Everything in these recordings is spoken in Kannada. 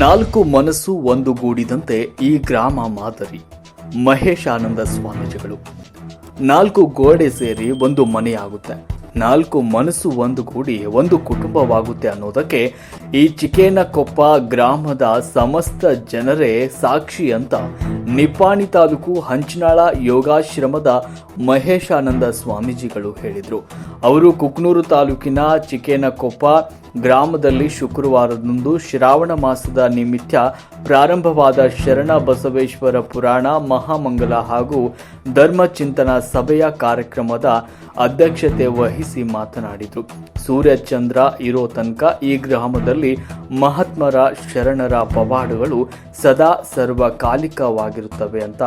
ನಾಲ್ಕು ಮನಸ್ಸು ಒಂದುಗೂಡಿದಂತೆ ಈ ಗ್ರಾಮ ಮಾದರಿ. ಮಹೇಶಾನಂದ ಸ್ವಾಮೀಜಿಗಳು. ನಾಲ್ಕು ಗೋಡೆ ಸೇರಿ ಒಂದು ಮನೆಯಾಗುತ್ತೆ. ನಾಲ್ಕು ಮನಸ್ಸು ಒಂದುಗೂಡಿ ಒಂದು ಕುಟುಂಬವಾಗುತ್ತೆ ಅನ್ನೋದಕ್ಕೆ ಈ ಚಿಕೇನಕೊಪ್ಪ ಗ್ರಾಮದ ಸಮಸ್ತ ಜನರೇ ಸಾಕ್ಷಿ ಅಂತ ನಿಪ್ಪಾಣಿ ತಾಲೂಕು ಹಂಚನಾಳ ಯೋಗಾಶ್ರಮದ ಮಹೇಶಾನಂದ ಸ್ವಾಮೀಜಿಗಳು ಹೇಳಿದರು. ಅವರು ಕುಕ್ನೂರು ತಾಲೂಕಿನ ಚಿಕೇನಕೊಪ್ಪ ಗ್ರಾಮದಲ್ಲಿ ಶುಕ್ರವಾರದಂದು ಶ್ರಾವಣ ಮಾಸದ ನಿಮಿತ್ತ ಪ್ರಾರಂಭವಾದ ಶರಣ ಬಸವೇಶ್ವರ ಪುರಾಣ, ಮಹಾಮಂಗಲ ಹಾಗೂ ಧರ್ಮ ಚಿಂತನ ಸಭೆಯ ಕಾರ್ಯಕ್ರಮದ ಅಧ್ಯಕ್ಷತೆ ವಹಿಸಿ ಮಾತನಾಡಿದರು ಸೂರ್ಯಚಂದ್ರ ಇರೋ ತನಕ ಈ ಗ್ರಾಮದಲ್ಲಿ ಮಹಾತ್ಮರ ಶರಣರ ಪವಾಡಗಳು ಸದಾ ಸರ್ವಕಾಲಿಕವಾಗಿರುತ್ತವೆ ಅಂತ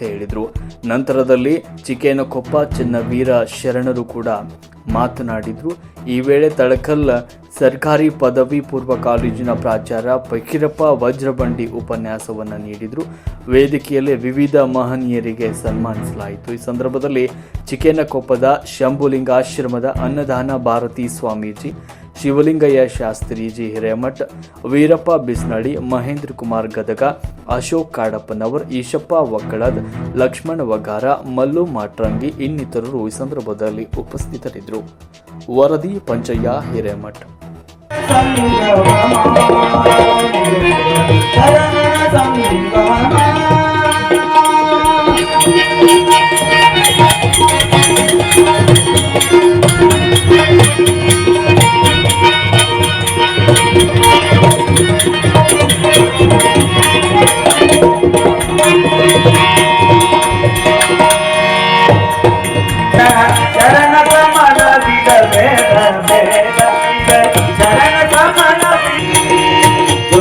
ಹೇಳಿದರು. ನಂತರದಲ್ಲಿ ಚಿಕೇನಕೊಪ್ಪ ಚಿನ್ನವೀರ ಶರಣರು ಕೂಡ ಮಾತನಾಡಿದರು. ಈ ವೇಳೆ ತಳಕಲ್ಲ ಸರ್ಕಾರಿ ಪದವಿ ಪೂರ್ವ ಕಾಲೇಜಿನ ಪ್ರಾಚಾರ್ಯ ಫಕೀರಪ್ಪ ವಜ್ರಬಂಡಿ ಉಪನ್ಯಾಸವನ್ನು ನೀಡಿದರು. ವೇದಿಕೆಯಲ್ಲಿ ವಿವಿಧ ಮಹನೀಯರಿಗೆ ಸನ್ಮಾನಿಸಲಾಯಿತು. ಈ ಸಂದರ್ಭದಲ್ಲಿ ಚಿಕೇನಕೊಪ್ಪದ ಶಂಭುಲಿಂಗಾಶ್ರಮದ ಅನ್ನದಾನ ಭಾರತಿ ಸ್ವಾಮೀಜಿ ಶಿವಲಿಂಗಯ್ಯ ಶಾಸ್ತ್ರೀಜಿ ಹಿರೇಮಠ್, ವೀರಪ್ಪ ಬಿಸ್ನಳ್ಳಿ, ಮಹೇಂದ್ರ ಕುಮಾರ್ ಗದಗ, ಅಶೋಕ್ ಕಾಡಪ್ಪನವರ್, ಈಶಪ್ಪ ಒಕ್ಕಳದ್, ಲಕ್ಷ್ಮಣ ವಗಾರ, ಮಲ್ಲು ಮಾಟ್ರಂಗಿ ಇನ್ನಿತರರು ಈ ಸಂದರ್ಭದಲ್ಲಿ ಉಪಸ್ಥಿತರಿದ್ದರು. ವರದಿ ಪಂಚಯ್ಯ ಹಿರೇಮಠ್.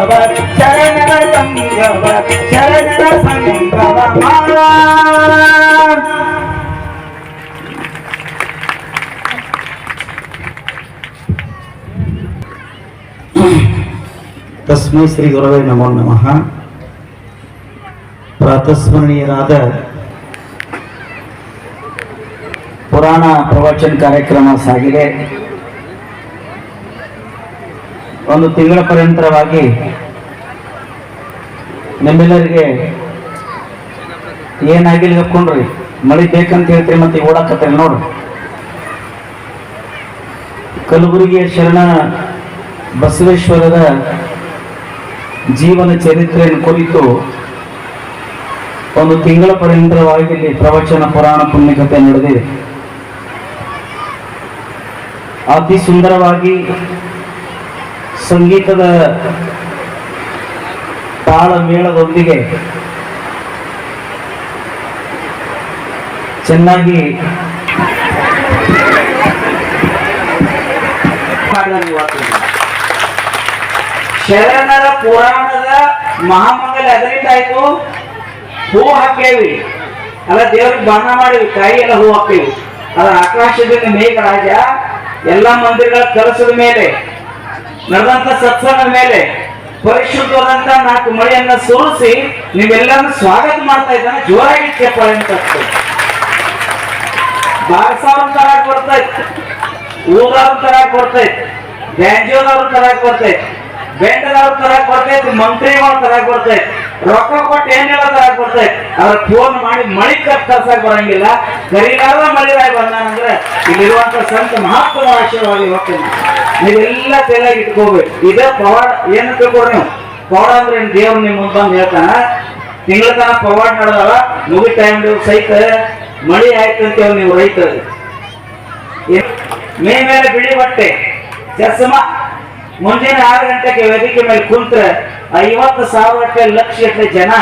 ಸಂಗವ ಶರಣರ ಸಂಗವ ಶರಣರ ಸಂಗವ ತಸ್ಮೈ ಶ್ರೀ ಗುರವೇ ನಮೋ ನಮಃ ಪ್ರಾತಸ್ಮರಣೀಯರಾದ ಪುರಾಣ ಪ್ರವಚನ ಕಾರ್ಯಕ್ರಮ ಸಾಗಿದೆ ಒಂದು ತಿಂಗಳ ಪರ್ಯಂತರವಾಗಿ ನಮ್ಮೆಲ್ಲರಿಗೆ ಏನಾಗಿಲ್ಲ ಹೇಳ್ಕೊಂಡ್ರಿ. ಮಳಿ ಬೇಕಂತ ಹೇಳ್ತೀರಿ ಮತ್ತೆ ಓಡಾಕತ್ತೀರಿ ನೋಡ್ರಿ. ಕಲಬುರಗಿಯ ಶರಣ ಬಸವೇಶ್ವರದ ಜೀವನ ಚರಿತ್ರೆಯನ್ನು ಕುರಿತು ಒಂದು ತಿಂಗಳ ಪರ್ಯಂತರವಾಗಿ ಇಲ್ಲಿ ಪ್ರವಚನ ಪುರಾಣ ಪುಣ್ಯಕತೆ ನಡೆದಿದೆ. ಅತಿ ಸುಂದರವಾಗಿ ಸಂಗೀತದ ತಾಳ ಮೇಳದೊಂದಿಗೆ ಚೆನ್ನಾಗಿ ಶರಣರ ಪುರಾಣದ ಮಹಾಮಂಗಲ ಅದರಿಂದ ಆಯ್ತು. ಹೂ ಹಾಕೇವಿ. ಅಲ್ಲ, ದೇವ್ರಿಗೆ ಬಣ್ಣ ಮಾಡಿವಿ ಕಾಯಿ ಎಲ್ಲ ಹೂ ಹಾಕೇವಿ. ಅದ ಆಕಾಶದಿಂದ ಮೇಘರಾಜ, ಎಲ್ಲಾ ಮಂದಿರಗಳ ಕಲಸದ ಮೇಲೆ ನಡೆದಂತ ಸತ್ಸಂಗದ ಮೇಲೆ ಪರಿಶುದ್ಧವಾದಂತ ನಾಲ್ಕು ಮಳೆಯನ್ನ ಸುರಿಸಿ ನೀವೆಲ್ಲರೂ ಸ್ವಾಗತ ಮಾಡ್ತಾ ಇದ್ದಾನೆ. ಜೋರಾಗಿ ಚಪ್ಪಾಳೆ ಅಂತ ಬಾರಸಾವ್ರ ತರಾಕ್ ಇತ್ತು. ಊರವ್ರ ತರಾಕ್ ಬರ್ತೈತೆ ಬ್ಯಾಂಜೋದವ್ರ ತರಾಕ್ ಇತ್ತು. ಬೆಂಡದವ್ರ ತರಾಕ್ ಇತ್ತು. ಮಂತ್ರಿಗಳ ತರಾಕ್ ಬರ್ತೈತೆ ರೊಕ್ಕ ಕೊಟ್ಟು ಏನೆಲ್ಲ ಬರ್ತೈತೆ ಅವ್ರ ಫೋನ್ ಮಾಡಿ ಮಳಿ ಕಟ್ ತರ್ಸಕ್ ಬರಂಗಿಲ್ಲ. ಕರಿಲಾರ ಮಳಿರಾಗಿ ಬಂದಾನಂದ್ರೆ ಇಲ್ಲಿರುವಂತ ಸಂತ ಮಹತ್ವ ಆಶೀರ್ವಾದ ಹೋಗ್ತೀನಿ. ನೀವೆಲ್ಲ ತಲೆಯಾಗಿ ಇಟ್ಕೋಬೇಕು. ಇದೇ ಪವಾಡ. ಏನು ತಿಳ್ಕೊಡ್ರಿ ನೀವು? ಪವಾಡ ಅಂದ್ರೆ ದೇವ್ ದೇವ್ರು ನಿಮ್ ಮುಂದೆ ಬಂದು ಹೇಳ್ತಾನ? ತಿಂಗಳ ತನ ಪವಾಡ್ ನಡೆದಲ್ಲ ಮುಗಿ ಟೈಮ್ ಸಹಿತ ಮಳಿ ಆಯ್ತು ಅಂತೇಳಿ ನೀವು ರೈತರು. ಮೇ ಮೇಲೆ ಬಿಳಿ ಬಟ್ಟೆ. ಚಸ್ಮ. ಮುಂಜಾನೆ ಆರು ಗಂಟೆಗೆ ವೇದಿಕೆ ಮೇಲೆ ಕುಂತ್ರೆ ಐವತ್ತು ಸಾವಿರ ಗಟ್ಟಲೆ ಲಕ್ಷ ಎಟ್ಲೆ ಜನ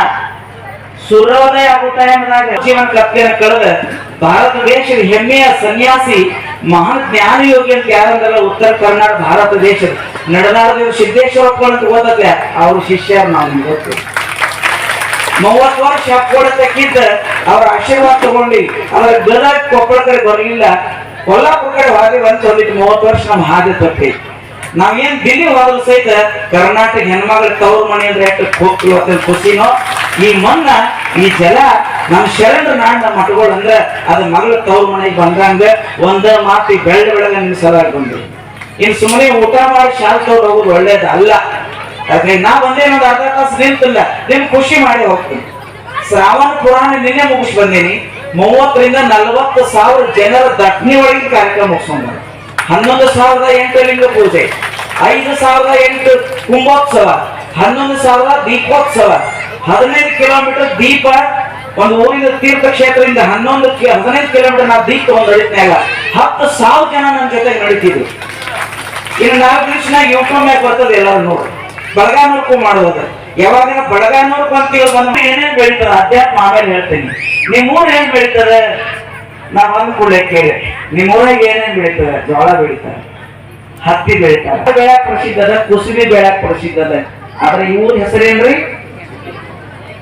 ಸೂರ್ಯೋದಯ ಆಗೋ ಟೈಮ್ನಾಗ ಜೀವನ ಕಪ್ಪಿನ ಕಳೆದ ಭಾರತ ದೇಶದ ಹೆಮ್ಮೆಯ ಸನ್ಯಾಸಿ, ಮಹಾನ್ ಜ್ಞಾನ ಯೋಗಿ ಅಂತ ಯಾರಂದ್ರಲ್ಲ ಉತ್ತರ ಕರ್ನಾಟಕ, ಭಾರತ ದೇಶ. ನಡನಾಡ ಸಿದ್ದೇಶ್ವರಪ್ಪ ಅಂತ ಓದತ್ತೆ. ಅವ್ರ ಶಿಷ್ಯ ನಾವು ಗೊತ್ತು ಮೂವತ್ತು ವರ್ಷ ಕೊಡತಕ್ಕಿದ್ದ ಅವ್ರ ಆಶೀರ್ವಾದ ತಗೊಂಡು ಅವ್ರ ಗದಗ ಕೊಪ್ಪಳ ಕಡೆ ಬರಲಿಲ್ಲ. ಕೊಲ್ಲಾಪುರ ಕಡೆ ಹಾದಿ ಬಂದು ಮೂವತ್ತು ವರ್ಷ ನಮ್ಮ ಹಾದಿ ತಪ್ಪಿ ನಾವೇನ್ ದಿಲ್ಲಿ ಹೋದ್ರು ಸಹಿತ ಕರ್ನಾಟಕ ಹೆಣ್ಮಗಳ ತವ್ರ ಮನೆ ಅಂದ್ರೆ ಅಂತ ಖುಷಿನೋ? ಈ ಮಣ್ಣ, ಈ ಜಲ ನಮ್ಮ ಶರಣ ನಾಡ ಮಠಗಳು ಅಂದ್ರೆ ಅದು ಮಗಳ ತವ್ರ ಮನೆಗೆ ಬಂದಂಗ ಒಂದ ಮಾತು ಬೆಳ್ಳ ಬೆಳಗ ನಿಲ್ಸಲಾಗಿ ಬಂದ್ರು ಇನ್ ಸುಮ್ಮನೆ ಊಟ ಮಾಡಿ ಶಾಲೆ ತಗೊಂಡು ಹೋಗೋದು ಒಳ್ಳೇದು ಅಲ್ಲ. ಯಾಕಂದ್ರೆ ನಾ ಬಂದೇ ಒಂದು ಅರ್ಧ ತಾಸು ನಿಂತಿಲ್ಲ ನಿಮ್ ಖುಷಿ ಮಾಡಿ ಹೋಗ್ತೀನಿ. ಶ್ರಾವಣ ಪುರಾಣ ನಿನ್ನೆ ಮುಗಿಸ್ ಬಂದೀನಿ. ಮೂವತ್ತರಿಂದ ನಲ್ವತ್ತು ಸಾವಿರ ಜನರ ದಟ್ನಿ ಒಳಗಿನ ಕಾರ್ಯಕ್ರಮ ಮುಗಿಸ್ಕೊಂಡ್ ಹನ್ನೊಂದು ಸಾವಿರದ ಎಂಟು ಲಿಂಗ ಪೂಜೆ, ಐದು ಸಾವಿರದ ಎಂಟು ಕುಂಭೋತ್ಸವ, ಹನ್ನೊಂದು ಸಾವಿರ ದೀಪೋತ್ಸವ, ಹದಿನೈದು ಕಿಲೋಮೀಟರ್ ದೀಪ, ಒಂದು ಊರಿನ ತೀರ್ಥಕ್ಷೇತ್ರದಿಂದ ಹನ್ನೊಂದು ಹದಿನೈದು ಕಿಲೋಮೀಟರ್ ನಾ ದೀಪ ಒಂದು ನಡೀತಾಗ ಹತ್ತು ಸಾವಿರ ಜನ ನನ್ನ ಜೊತೆ ನಡೀತಿದ್ರು. ಇನ್ನು ನಾಲ್ಕು ದಿವಸ ಯೂಟ್ಯೂಬ್ ಮ್ಯಾಗ ಬರ್ತದೆ ಎಲ್ಲರೂ ನೋಡಿ. ಬಳಗಾನೂರ್ಕು ಮಾಡುವುದು ಯಾವಾಗ ಬಳಗಾನೂರ್ಕು ಅಂತ ಬಂದ ಏನೇನ್ ಬೆಳಿತದ ಅಧ್ಯಾತ್ಮ ಆಮೇಲೆ ಹೇಳ್ತೀನಿ. ನಿಮ್ಮ ಊರು ಏನು ಬೆಳಿತದೆ ನಾ ಅಂದ್ಕೊಳ್ಳೆ ಕೇಳಿ. ನಿಮ್ ಊರಾಗ ಏನೇನ್ ಬೆಳಿತದೆ ಜೋಳ ಬೆಳಿತಾರೆ. ಹತ್ತಿ ಬೆಳಿತಾರೆ. ಬೆಳಕ್ ಪ್ರಸಿದ್ಧ ಅದ ಕುಸುಬಿ ಬೆಳಕ್ ಪ್ರಸಿದ್ಧ ಅದ ಆದ್ರೆ ಇವ್ರ ಹೆಸರೇನ್ರಿ?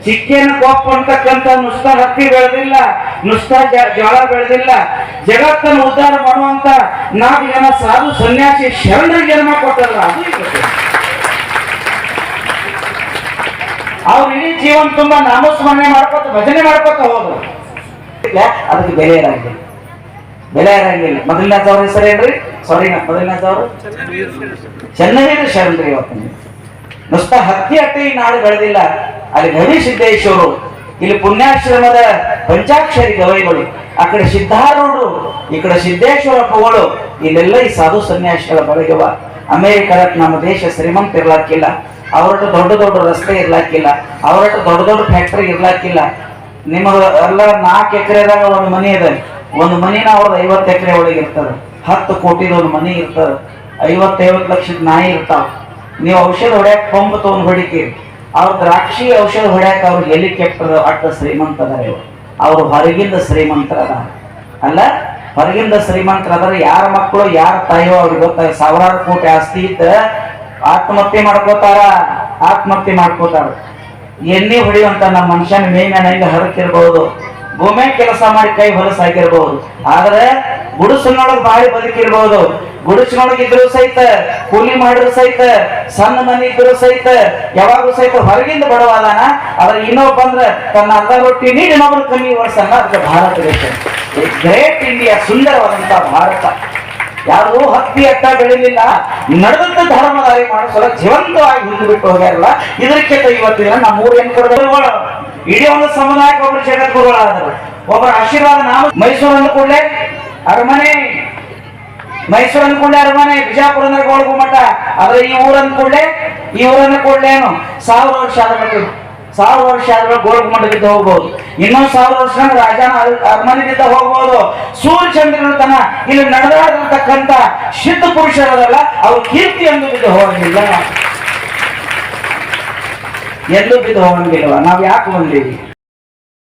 ಚಿಕ್ಕೇನ ಕೊಪ್ಪ ಅಂತಕ್ಕಂಥ ನುಸ್ತಾ ಹತ್ತಿ ಬೆಳೆದಿಲ್ಲ, ನುಸ್ತಾ ಜೋಳ ಬೆಳೆದಿಲ್ಲ. ಜಗತ್ತನ್ನು ಉದ್ಧಾರ ಮಾಡುವಂತ ನಾಲ್ಕು ಜನ ಸಾಧು ಸನ್ಯಾಸಿ ಶರಣರಿಗೆ ಜನ್ಮ ಕೊಟ್ಟಲ್ಲ ಅದು. ಅವ್ರು ಇಡೀ ಜೀವನ ತುಂಬಾ ನಾಮಸ್ಮರಣೆ ಮಾಡ್ಕೊತ, ಭಜನೆ ಮಾಡ್ಕೊತ ಹೋದ್ರು. ಅದಕ್ಕೆ ಬೆಲೆ ಬೆಲೆ ಇರಂಗಿಲ್ಲ ಮೊದಲನೇ ಅವ್ರ ಹೆಸರು ಏನ್ರಿ ಸಾರಿ ಮೊದಲನೇ ಅವರು ಚೆನ್ನವೀರ ಶರಣ್ರಿ ಇವತ್ತು ನುಸ್ತ ಹತ್ತಿ ಹತ್ತಿ ನಾಡು ಬೆಳೆದಿಲ್ಲ. ಅಲ್ಲಿ ಗವಿ ಸಿದ್ದೇಶ್ವರು, ಇಲ್ಲಿ ಪುಣ್ಯಾಶ್ರಮದ ಪಂಚಾಕ್ಷರಿ ಗವೈಗಳು, ಆ ಕಡೆ ಸಿದ್ಧಾರೂಢರು, ಈ ಕಡೆ ಇಲ್ಲೆಲ್ಲ ಈ ಸಾಧು ಸನ್ಯಾಸಿಗಳ ಬಳಗವ. ಅಮೆರಿಕದ ನಮ್ಮ ದೇಶ ಶ್ರೀಮಂತ ಇರ್ಲಾಕಿಲ್ಲ. ಅವರಟ್ಟು ದೊಡ್ಡ ದೊಡ್ಡ ರಸ್ತೆ ಇರ್ಲಾಕಿಲ್ಲ. ಅವರಟ್ಟು ದೊಡ್ಡ ದೊಡ್ಡ ಫ್ಯಾಕ್ಟರಿ ಇರ್ಲಾಕಿಲ್ಲ. ನಿಮ್ಮ ಎಲ್ಲ ನಾಲ್ಕು ಎಕರೆದಾಗ ಒಂದು ಮನೆ ಇದೆ ಒಂದು ಮನಿನ ಅವ್ರದ್ದು ಐವತ್ತು ಎಕರೆ ಒಳಗೆ ಇರ್ತಾರೆ ಹತ್ತು ಕೋಟಿದ ಒಂದು ಮನೆ ಇರ್ತಾರೆ ಐವತ್ತೈವತ್ತು ಲಕ್ಷದ ನಾಯಿ ಇರ್ತಾವ. ನೀವು ಔಷಧ ಹೊಡ್ಯಾಕ ಪಂಪ್ ತೊಗೊಂಡು ಹೊಡಿಕೆ. ಅವ್ರ ದ್ರಾಕ್ಷಿ ಔಷಧ ಹೊಡ್ಯಾಕ ಅವ್ರ ಹೆಲಿಕಾಪ್ಟರ್ ಅಟ್ಟ ಶ್ರೀಮಂತ ಅದಾರ ಅವರು ಹೊರಗಿಂದ ಶ್ರೀಮಂತರ ಅಲ್ಲ, ಹೊರಗಿಂದ ಶ್ರೀಮಂತರ ಅದಾರ ಯಾರ ಮಕ್ಕಳು, ಯಾರ ತಾಯೋ ಅವ್ರಿಗೆ ಗೊತ್ತಾಗ ಸಾವಿರಾರು ಕೋಟಿ ಆಸ್ತಿ ಇದ್ದ ಆತ್ಮಹತ್ಯೆ ಮಾಡ್ಕೋತಾರ ಆತ್ಮಹತ್ಯೆ ಮಾಡ್ಕೋತಾರ. ಎಣ್ಣೆ ಹೊಡಿಯುವಂತ ನಮ್ಮ ಮನುಷ್ಯನ ಮೇನ ಹೆಂಗ ಹರಕಿರ್ಬಹುದು ಭೂಮಿ ಕೆಲಸ ಮಾಡಿ ಕೈ ಹೊಲಸಾಗಿರ್ಬಹುದು ಆದ್ರೆ ಗುಡಿಸಿನೊಳಗೆ ಬಾಯಿ ಬದುಕಿರ್ಬಹುದು ಗುಡಿಸಿನೊಳಗೆ ಇದ್ರು ಸಹಿತ, ಕೂಲಿ ಮಾಡಿದ್ರು ಸಹಿತ, ಸಣ್ಣ ಮನೆ ಇದ್ರು ಸಹಿತ ಯಾವಾಗೂ ಸಹಿತ ಹೊರಗಿಂದ ಬಡವಾದಾನ ಆದ್ರೆ ಇನ್ನೊಬ್ಬ ಬಂದ್ರೆ ತನ್ನ ಅರ್ಧ ರೊಟ್ಟಿ ನೀಡಿ ಇನ್ನೊಬ್ರು ಕಮ್ಮಿ ವರ್ಷನ ಅದಕ್ಕೆ ಭಾರತ ದೇಶ. ಗ್ರೇಟ್ ಇಂಡಿಯಾ ಸುಂದರವಾದಂತ ಭಾರತ. ಯಾರು ಹತ್ತಿ ಅಟ್ಟ ಬೆಳಿಲಿಲ್ಲ. ನಡೆದಂತ ಧರ್ಮದಾರಿ ಮಾಡಿಸಲ ಜೀವಂತವಾಗಿ ಹಿಂದೆ ಬಿಟ್ಟು ಹೋಗ್ಯಾರಲ್ಲ. ಇದಕ್ಕೆ ಇವತ್ತಿನ ನಮ್ಮ ಮೂರು ಏನ್ ಇಡೀ ಒಂದು ಸಮುದಾಯಕ್ಕೆ ಒಬ್ರು ಜಗದ್ಗುರುಗಳಾದರು ಒಬ್ಬರ ಆಶೀರ್ವಾದ ನಾವು ಮೈಸೂರು ಕೂಡಲೇ ಅರಮನೆ ಮೈಸೂರು ಅಂದ್ಕೊಂಡೆ ಅರಮನೆ, ಬಿಜಾಪುರ ಅಂದ್ರೆ ಮಠ. ಗುಮ್ಮಟ ಆದ್ರೆ ಈ ಊರನ್ನ ಅಂದ್ಕೊಂಡೆ ಈ ಊರನ್ನ ಕೂಡಲೇನು ಸಾವಿರ ವರ್ಷ ಆದ ಸಾವಿರ ವರ್ಷ ಆದ್ರೆ ಗೋಳ ಮಠದಿಂದ ಹೋಗ್ಬೋದು. ಇನ್ನೊಂದು ಸಾವಿರ ವರ್ಷ ರಾಜನ ಅರ- ಬಿದ್ದ ಹೋಗ್ಬೋದು. ಸೂರ್ಯ ಚಂದ್ರನ ತನ ಇಲ್ಲಿ ನಡೆದಾಡಿರ್ತಕ್ಕಂಥ ಸಿದ್ಧ ಪುರುಷರದಲ್ಲ, ಅವ್ರ ಕೀರ್ತಿ ಎಂದು ಬಿದ್ದು ಎಲ್ಲೂ ಬಿದ್ದು ಹೋಗಂಗಿಲ್ವ ನಾವು ಯಾಕೆ ಬಂದೀವಿ?